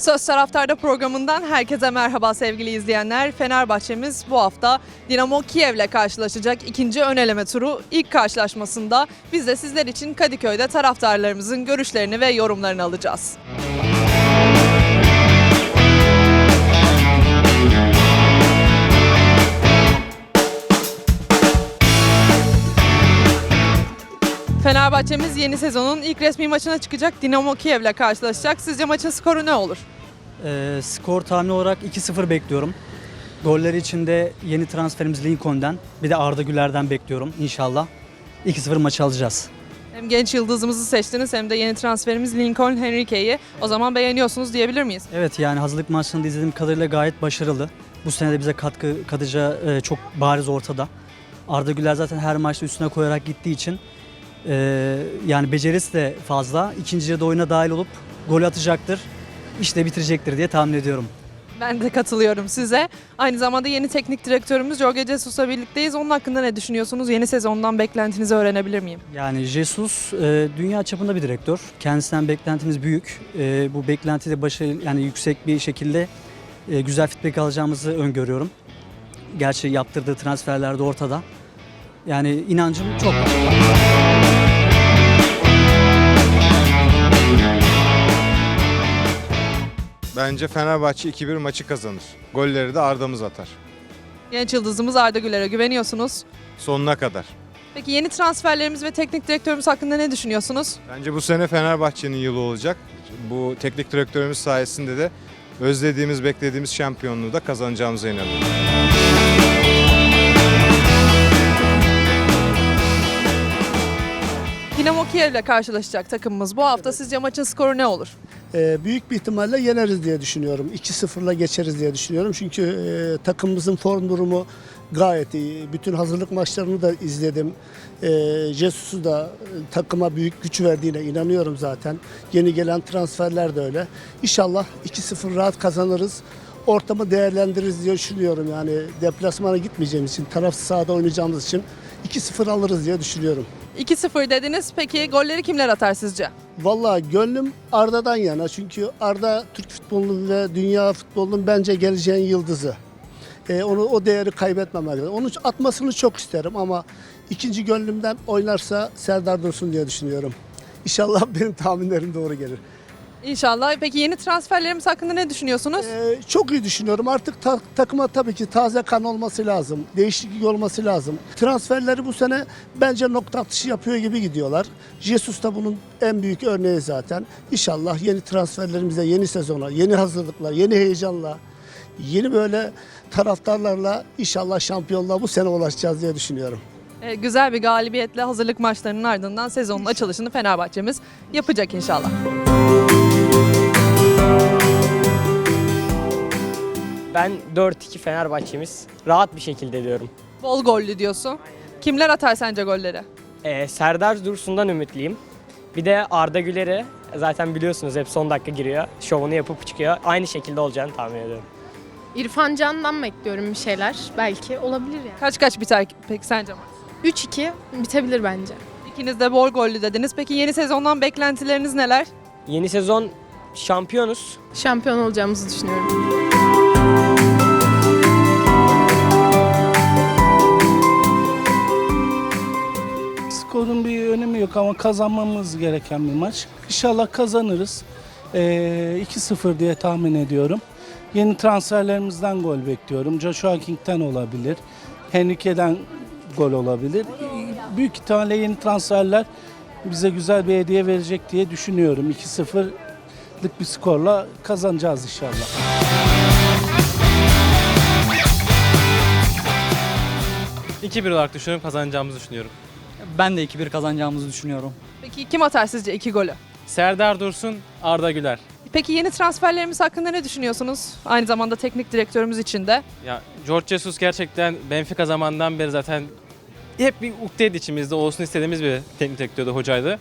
Söz Taraftar'da programından herkese merhaba sevgili izleyenler. Fenerbahçemiz bu hafta Dinamo Kiev'le karşılaşacak ikinci ön eleme turu ilk karşılaşmasında biz de sizler için Kadıköy'de taraftarlarımızın görüşlerini ve yorumlarını alacağız. Fenerbahçemiz yeni sezonun ilk resmi maçına çıkacak Dinamo Kiev'le karşılaşacak. Sizce maçın skoru ne olur? Ee, skor tahmini olarak 2-0 bekliyorum. Golleri için de yeni transferimiz Lincoln'den bir de Arda Güler'den bekliyorum inşallah. 2-0 maçı alacağız. Hem genç yıldızımızı seçtiniz hem de yeni transferimiz Lincoln Henrique'yi. O zaman beğeniyorsunuz diyebilir miyiz? Evet yani hazırlık maçlarında izlediğim kadarıyla gayet başarılı. Bu sene de bize katkı katacağı e, çok bariz ortada. Arda Güler zaten her maçta üstüne koyarak gittiği için e, yani becerisi de fazla. İkinci yarıda oyuna dahil olup gol atacaktır. İşte bitirecektir diye tahmin ediyorum. Ben de katılıyorum size. Aynı zamanda yeni teknik direktörümüz Jorge Jesus'la birlikteyiz. Onun hakkında ne düşünüyorsunuz? Yeni sezondan beklentinizi öğrenebilir miyim? Yani Jesus e, dünya çapında bir direktör. Kendisinden beklentimiz büyük. E, bu beklentide başarı yani yüksek bir şekilde e, güzel feedback alacağımızı öngörüyorum. Gerçi yaptırdığı transferler de ortada. Yani inancım çok. Bence Fenerbahçe 2-1 maçı kazanır. Golleri de Arda'mız atar. Genç yıldızımız Arda Güler'e güveniyorsunuz. Sonuna kadar. Peki yeni transferlerimiz ve teknik direktörümüz hakkında ne düşünüyorsunuz? Bence bu sene Fenerbahçe'nin yılı olacak. Bu teknik direktörümüz sayesinde de özlediğimiz, beklediğimiz şampiyonluğu da kazanacağımıza inanıyorum. Dinamo Kiev'le karşılaşacak takımımız bu hafta. Sizce maçın skoru ne olur? Ee, büyük bir ihtimalle yeneriz diye düşünüyorum. 2-0'la geçeriz diye düşünüyorum. Çünkü e, takımımızın form durumu gayet iyi. Bütün hazırlık maçlarını da izledim. E, Jesus'u da e, takıma büyük güç verdiğine inanıyorum zaten. Yeni gelen transferler de öyle. İnşallah 2-0 rahat kazanırız. Ortamı değerlendiririz diye düşünüyorum. Yani deplasmana gitmeyeceğimiz için, tarafsız sahada oynayacağımız için 2-0 alırız diye düşünüyorum. 2-0 dediniz. Peki golleri kimler atar sizce? Vallahi gönlüm Arda'dan yana. Çünkü Arda Türk futbolunun ve dünya futbolunun bence geleceğin yıldızı. Ee, onu o değeri kaybetmemek lazım. Onun atmasını çok isterim ama ikinci gönlümden oynarsa Serdar Dursun diye düşünüyorum. İnşallah benim tahminlerim doğru gelir. İnşallah. Peki yeni transferlerimiz hakkında ne düşünüyorsunuz? Ee, çok iyi düşünüyorum. Artık ta- takıma tabii ki taze kan olması lazım. Değişiklik olması lazım. Transferleri bu sene bence nokta atışı yapıyor gibi gidiyorlar. Jesus da bunun en büyük örneği zaten. İnşallah yeni transferlerimize, yeni sezona, yeni hazırlıklar, yeni heyecanla, yeni böyle taraftarlarla inşallah şampiyonluğa bu sene ulaşacağız diye düşünüyorum. Ee, güzel bir galibiyetle hazırlık maçlarının ardından sezonun açılışını Fenerbahçemiz yapacak inşallah. Ben 4-2 Fenerbahçemiz rahat bir şekilde diyorum. Bol gollü diyorsun. Kimler atar sence golleri? Ee, Serdar Dursun'dan ümitliyim. Bir de Arda Güler'i zaten biliyorsunuz hep son dakika giriyor. Şovunu yapıp çıkıyor. Aynı şekilde olacağını tahmin ediyorum. İrfan Can'dan bekliyorum bir şeyler. Belki olabilir yani. Kaç kaç biter peki sence maç? 3-2 bitebilir bence. İkiniz de bol gollü dediniz. Peki yeni sezondan beklentileriniz neler? Yeni sezon şampiyonuz. Şampiyon olacağımızı düşünüyorum. Skorun bir önemi yok ama kazanmamız gereken bir maç. İnşallah kazanırız. Ee, 2-0 diye tahmin ediyorum. Yeni transferlerimizden gol bekliyorum. Joshua King'den olabilir. Henrique'den gol olabilir. Büyük ihtimalle yeni transferler bize güzel bir hediye verecek diye düşünüyorum. 2-0'lık bir skorla kazanacağız inşallah. İki 2-1 olarak düşünüyorum kazanacağımızı düşünüyorum. Ben de 2-1 kazanacağımızı düşünüyorum. Peki kim atar sizce iki golü? Serdar Dursun, Arda Güler. Peki yeni transferlerimiz hakkında ne düşünüyorsunuz? Aynı zamanda teknik direktörümüz için de. Ya George Jesus gerçekten Benfica zamandan beri zaten hep bir ukteydi içimizde olsun istediğimiz bir teknik direktördü, hocaydı.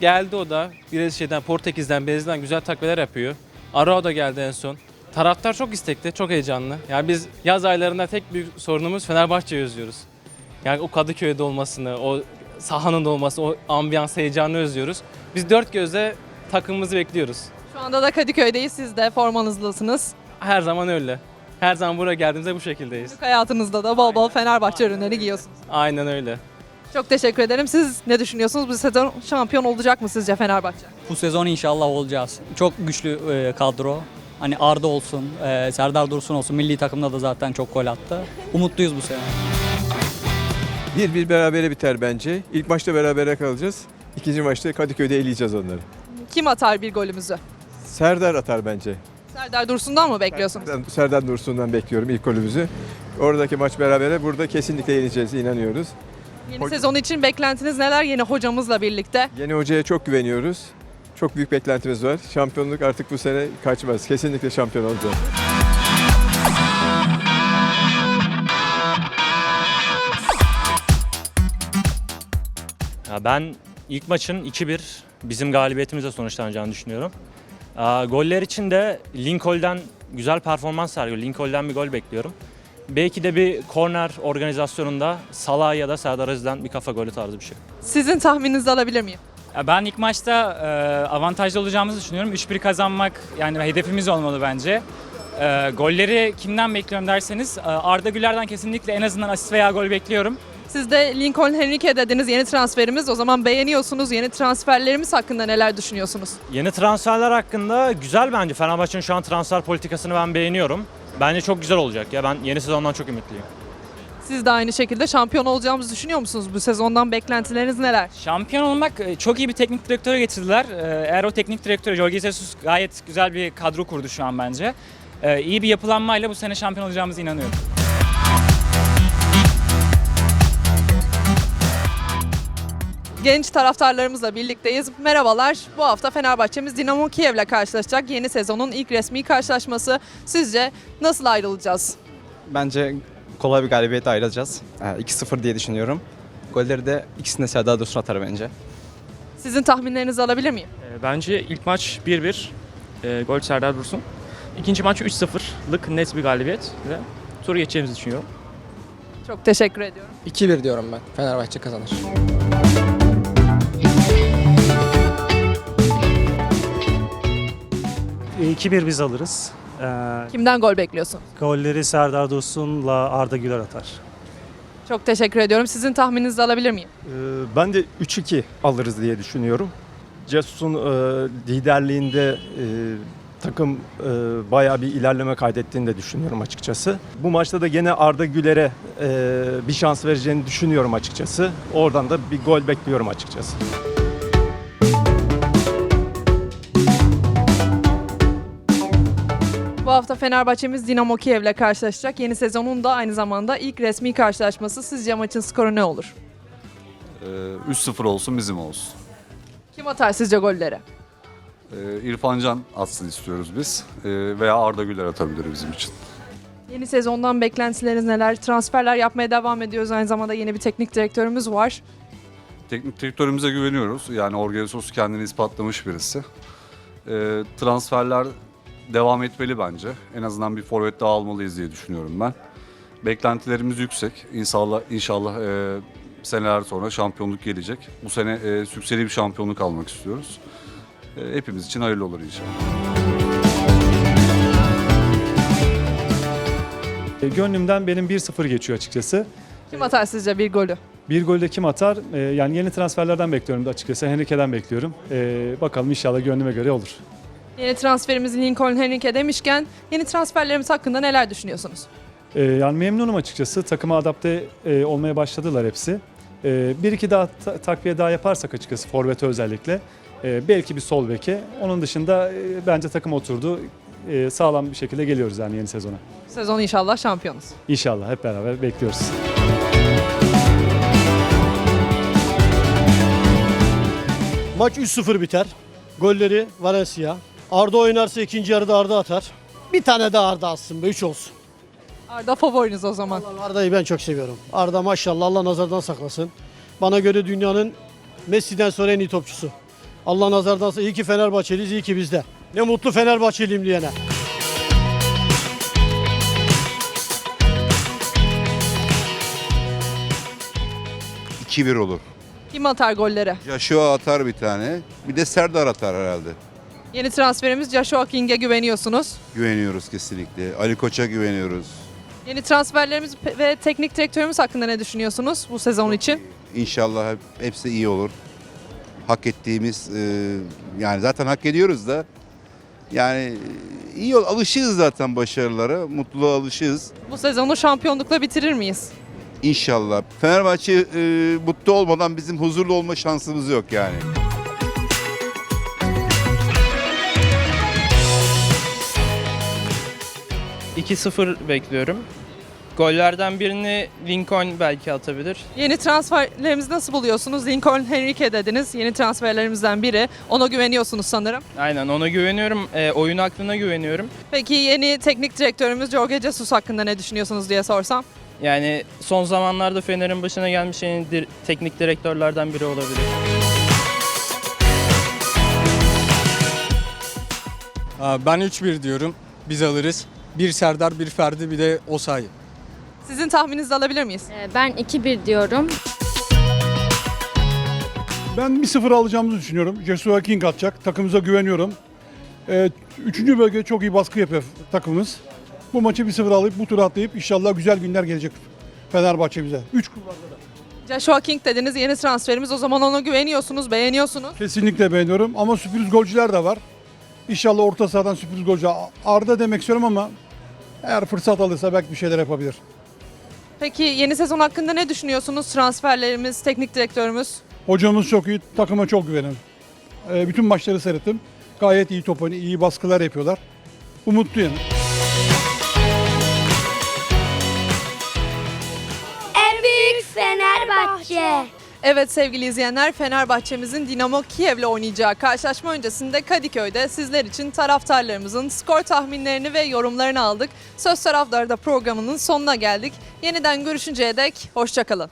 Geldi o da biraz şeyden Portekiz'den, Brezilya'dan güzel takviyeler yapıyor. Arao da geldi en son. Taraftar çok istekli, çok heyecanlı. Yani biz yaz aylarında tek büyük sorunumuz Fenerbahçe'yi özlüyoruz. Yani o Kadıköy'de olmasını, o sahanın da olmasını, o ambiyans heyecanını özlüyoruz. Biz dört gözle takımımızı bekliyoruz. Şu anda da Kadıköy'deyiz. Siz de formanızdasınız. Her zaman öyle. Her zaman buraya geldiğimizde bu şekildeyiz. Türk hayatınızda da bol bol Fenerbahçe ürünleri giyiyorsunuz. Aynen öyle. Çok teşekkür ederim. Siz ne düşünüyorsunuz? Bu sezon şampiyon olacak mı sizce Fenerbahçe? Bu sezon inşallah olacağız. Çok güçlü e, kadro. Hani Arda olsun, e, Serdar Dursun olsun. Milli takımda da zaten çok gol attı. Umutluyuz bu sene. Bir bir berabere biter bence. İlk maçta berabere kalacağız. İkinci maçta Kadıköy'de eleyeceğiz onları. Kim atar bir golümüzü? Serdar atar bence. Serdar Dursun'dan mı bekliyorsunuz? Serdar- Serdar Dursun'dan bekliyorum ilk golümüzü. Oradaki maç berabere burada kesinlikle yeneceğiz inanıyoruz. Yeni Hoca- sezon için beklentiniz neler? Yeni hocamızla birlikte. Yeni hocaya çok güveniyoruz. Çok büyük beklentimiz var. Şampiyonluk artık bu sene kaçmaz. Kesinlikle şampiyon olacağız. Ya ben ilk maçın 2-1 bizim galibiyetimize sonuçlanacağını düşünüyorum. Aa, goller için de Lincoln'den güzel performans sergiliyor. Lincoln'den bir gol bekliyorum. Belki de bir korner organizasyonunda Salah ya da Serdar Aziz'den bir kafa golü tarzı bir şey. Sizin tahmininizi alabilir miyim? Ya Ben ilk maçta e, avantajlı olacağımızı düşünüyorum. 3-1 kazanmak yani hedefimiz olmalı bence. E, golleri kimden bekliyorum derseniz e, Arda Güler'den kesinlikle en azından asist veya gol bekliyorum. Siz de Lincoln Henrique dediniz yeni transferimiz. O zaman beğeniyorsunuz. Yeni transferlerimiz hakkında neler düşünüyorsunuz? Yeni transferler hakkında güzel bence. Fenerbahçe'nin şu an transfer politikasını ben beğeniyorum. Bence çok güzel olacak ya. Ben yeni sezondan çok ümitliyim. Siz de aynı şekilde şampiyon olacağımızı düşünüyor musunuz? Bu sezondan beklentileriniz neler? Şampiyon olmak e, çok iyi bir teknik direktöre getirdiler. E, Eğer o teknik direktör Jorge Jesus gayet güzel bir kadro kurdu şu an bence. E, İyi bir yapılanmayla bu sene şampiyon olacağımıza inanıyorum. Genç taraftarlarımızla birlikteyiz. Merhabalar. Bu hafta Fenerbahçemiz Dinamo Kiev'le karşılaşacak. Yeni sezonun ilk resmi karşılaşması. Sizce nasıl ayrılacağız? Bence kolay bir galibiyetle ayrılacağız. Ee, 2-0 diye düşünüyorum. Golleri de ikisini de Serdar Dursun atar bence. Sizin tahminlerinizi alabilir miyim? Bence ilk maç 1-1. E, gol Serdar Dursun. İkinci maç 3-0'lık net bir galibiyet ve turu geçeceğimizi düşünüyorum. Çok teşekkür ediyorum. 2-1 diyorum ben. Fenerbahçe kazanır. 2-1 biz alırız. Ee, Kimden gol bekliyorsun? golleri Serdar Dursun'la Arda Güler atar. Çok teşekkür ediyorum. Sizin tahmininizi alabilir miyim? Ben de 3-2 alırız diye düşünüyorum. Cesus'un liderliğinde e, takım e, bayağı bir ilerleme kaydettiğini de düşünüyorum açıkçası. Bu maçta da gene Arda Güler'e e, bir şans vereceğini düşünüyorum açıkçası. Oradan da bir gol bekliyorum açıkçası. Hafta Fenerbahçemiz Dinamo Kiev'le karşılaşacak. Yeni sezonun da aynı zamanda ilk resmi karşılaşması. Sizce maçın skoru ne olur? 3-0 olsun bizim olsun. Kim atar sizce golleri? Ee, İrfan Can atsın istiyoruz biz. Ee, veya Arda Güler atabilir bizim için. Yeni sezondan beklentileriniz neler? Transferler yapmaya devam ediyoruz. Aynı zamanda yeni bir teknik direktörümüz var. Teknik direktörümüze güveniyoruz. Yani Orge Sos kendini ispatlamış birisi. Ee, transferler devam etmeli bence. En azından bir forvet daha almalıyız diye düşünüyorum ben. Beklentilerimiz yüksek. İnşallah, inşallah e, seneler sonra şampiyonluk gelecek. Bu sene e, sükseli bir şampiyonluk almak istiyoruz. E, hepimiz için hayırlı olur inşallah. E, Gönlümden benim 1-0 geçiyor açıkçası. Kim atar sizce bir golü? Bir golde kim atar? E, Yani yeni transferlerden bekliyorum da açıkçası. Henrique'den bekliyorum. E, Bakalım inşallah gönlüme göre olur. Yeni transferimiz Lincoln Henrique demişken yeni transferlerimiz hakkında neler düşünüyorsunuz? E, Yani memnunum açıkçası. Takıma adapte e, olmaya başladılar hepsi. E, Bir iki daha ta- takviye daha yaparsak açıkçası forvete özellikle. e, Belki bir sol beke. Onun dışında e, bence takım oturdu. E, Sağlam bir şekilde geliyoruz yani yeni sezona. Sezon inşallah şampiyonuz. İnşallah hep beraber bekliyoruz. Maç 3-0 biter. Golleri Valencia. Arda oynarsa ikinci yarıda Arda atar. Bir tane de Arda atsın be 3 olsun. Arda favoriniz o zaman. Arda'yı ben çok seviyorum. Arda maşallah Allah nazardan saklasın. Bana göre dünyanın Messi'den sonra en iyi topçusu. Allah nazardan saklasın. İyi ki Fenerbahçeliyiz, iyi ki bizde. Ne mutlu Fenerbahçeliyim diyene. olur. Kim atar golleri? Joshua atar bir tane. Bir de Serdar atar herhalde. Yeni transferimiz Joshua King'e güveniyorsunuz. Güveniyoruz kesinlikle. Ali Koç'a güveniyoruz. Yeni transferlerimiz ve teknik direktörümüz hakkında ne düşünüyorsunuz bu sezon için? İnşallah hep, hepsi iyi olur. Hak ettiğimiz e, yani zaten hak ediyoruz da yani iyi ol, alışığız zaten başarılara. Mutluluğa alışığız. Bu sezonu şampiyonlukla bitirir miyiz? İnşallah. Fenerbahçe e, mutlu olmadan bizim huzurlu olma şansımız yok yani. Bekliyorum. Gollerden birini Lincoln belki atabilir. Yeni transferlerimizi nasıl buluyorsunuz? Lincoln Henrique dediniz. Yeni transferlerimizden biri. Ona güveniyorsunuz sanırım. Aynen ona güveniyorum. E, oyun aklına güveniyorum. Peki yeni teknik direktörümüz Jorge Jesus hakkında ne düşünüyorsunuz diye sorsam? Yani son zamanlarda Fener'in başına gelmiş en iyi dir- teknik direktörlerden biri olabilir. Ben 3-1 diyorum. Biz alırız. Bir Serdar, bir Ferdi, bir de Osayi. Sizin tahmininizi alabilir miyiz? Ben 2-1 diyorum. Ben 1-0 alacağımızı düşünüyorum. Joshua King atacak. Takımımıza güveniyorum. Ee, üçüncü bölge çok iyi baskı yapıyor takımımız. Bu maçı 1-0 alıp bu turu atlayıp inşallah güzel günler gelecek Fenerbahçe bize. 3 Joshua King dediniz yeni transferimiz. O zaman ona güveniyorsunuz, beğeniyorsunuz. Kesinlikle beğeniyorum ama sürpriz golcüler de var. İnşallah orta sahadan sürpriz golcü. Arda demek istiyorum ama eğer fırsat alırsa belki bir şeyler yapabilir. Peki yeni sezon hakkında ne düşünüyorsunuz? Transferlerimiz, teknik direktörümüz. Hocamız çok iyi, takıma çok güvenirim. Ee, bütün maçları seyrettim. Gayet iyi top oynuyor, iyi baskılar yapıyorlar. Umutluyum. En büyük Fenerbahçe. Evet sevgili izleyenler Fenerbahçe'mizin Dinamo Kiev'le oynayacağı karşılaşma öncesinde Kadıköy'de sizler için taraftarlarımızın skor tahminlerini ve yorumlarını aldık. Söz Taraftar'da programının sonuna geldik. Yeniden görüşünceye dek hoşçakalın.